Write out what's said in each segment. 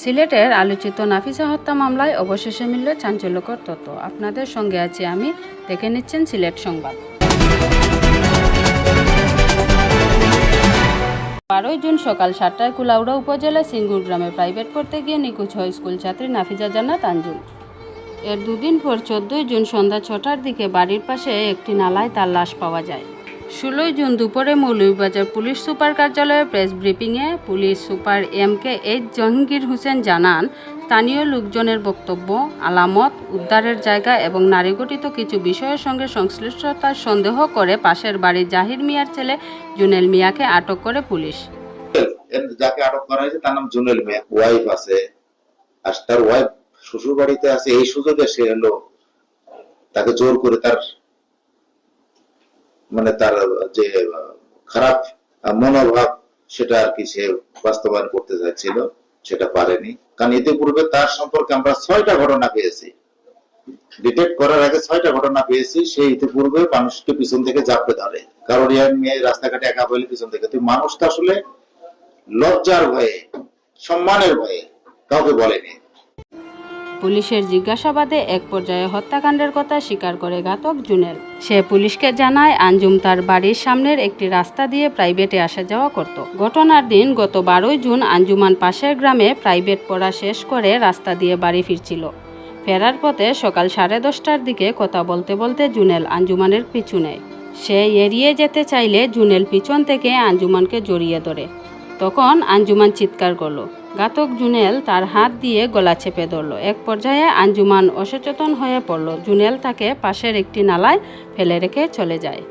সিলেটের আলোচিত নাফিসা হত্যা মামলায় অবশেষে মিলল চাঞ্চল্যকর তথ্য। আপনাদের সঙ্গে আছি আমি। দেখে নিচ্ছেন সিলেট সংবাদ। বারোই জুন সকাল সাতটায় কুলাউড়া উপজেলা সিঙ্গুর গ্রামে প্রাইভেট পড়তে গিয়ে নিখোঁজ হয় স্কুল ছাত্রী নাফিজা জান্নাত আঞ্জুম। এর দুদিন পর চোদ্দই জুন সন্ধ্যা ছটার দিকে বাড়ির পাশে একটি নালায় তার লাশ পাওয়া যায়। ষোলোই জুন দুপুরে মৌলভীবাজার পুলিশ সুপার কার্যালয়ে প্রেস ব্রিফিংয়ে police super M K H Jahangir Hossain জানান, স্থানীয় লোকজনের বক্তব্য, আলামত, উদ্ধারের জায়গা এবং নারীগঠিত কিছু বিষয়ের সঙ্গে সংশ্লিষ্টতার সন্দেহ করে পাশের বাড়ির জাহির মিয়ার ছেলে জুনেল মিয়াকে আটক করে পুলিশ। যাকে আটক করা হয়েছে তার নাম জুনেল মিয়া, ওয়াইফ আছে। আর তার ওয়াইফ শ্বশুর বাড়িতে আছে, এই সুযোগে সে হলো তাকে জোর করে তার মানে তার যে খারাপ মনোভাব, সেটা আর কি সে বাস্তবায়ন করতে চাইছিল, সেটা পারেনি। কারণ ইতিপূর্বে তার সম্পর্কে আমরা ছয়টা ঘটনা পেয়েছি। ডিটেক্ট করার আগে ছয়টা ঘটনা পেয়েছি, সে ইতিপূর্বে মানুষকে পিছন থেকে চাপড়ে ধরে। কারণ ইয়ার মেয়ে রাস্তাঘাটে একা পেলে পিছন থেকে। তুই মানুষ তো আসলে লজ্জার ভয়ে, সম্মানের ভয়ে কাউকে বলেনি। পুলিশের জিজ্ঞাসাবাদে এক পর্যায়ে হত্যাকাণ্ডের কথা স্বীকার করে ঘাতক জুনেল। সে পুলিশকে জানায়, আঞ্জুম তার বাড়ির সামনের একটি রাস্তা দিয়ে প্রাইভেটে আসা যাওয়া করত। ঘটনার দিন গত বারোই জুন আঞ্জুমান পাশের গ্রামে প্রাইভেট পড়া শেষ করে রাস্তা দিয়ে বাড়ি ফিরছিল। ফেরার পথে সকাল সাড়ে দশটার দিকে কথা বলতে বলতে জুনেল আঞ্জুমানের পিছু নেয়। সে এড়িয়ে যেতে চাইলে জুনেল পিছন থেকে আঞ্জুমানকে জড়িয়ে ধরে। তখন আঞ্জুমান চিৎকার করল। ঘাতক জুনেল তার হাত দিয়ে গলা চেপে ধরল। এক পর্যায়ে আঞ্জুমান অসচেতন হয়ে পড়ল। জুনেল তাকে পাশের একটি নালায় ফেলে রেখে চলে যায়।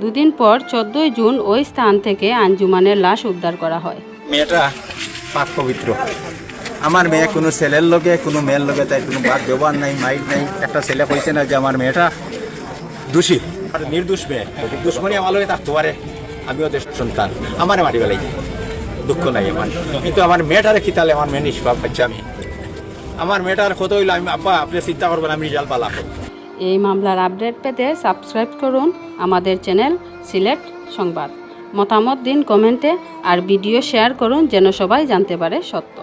দুদিন পর চোদ্দই জুন ওই স্থান থেকে আঞ্জুমানের লাশ উদ্ধার করা হয়। মেয়েটা পাক পবিত্র। আমার মেয়ে কোনো ছেলের লোকে কোনো মেয়ের লোকে তাই কোনো বাদ ব্যবহার নাই মাইক নাই। একটা ছেলে কইছে না যে আমার মেয়েটা দোষী। নির্দোষ মেয়ে। দুশ্মনী আমার লগে থাকতে পারে আমিও দেশ সন্তান আমারে মারি বেলাই দুঃখ নাই আমার। কিন্তু আমার মেয়েটারে তাহলে আমার মেয়ে নিষ্পাপ পাচ্ছি আমি? আমার মেয়েটার কত হইল আমি আপা আপনি চিন্তা করবেন, আমি রিজাল্ট পালাম। এই মামলার আপডেট পেতে সাবস্ক্রাইব করুন আমাদের চ্যানেল সিলেক্ট সংবাদ। মতামত দিন কমেন্টে আর ভিডিও শেয়ার করুন যেন সবাই জানতে পারে সত্য।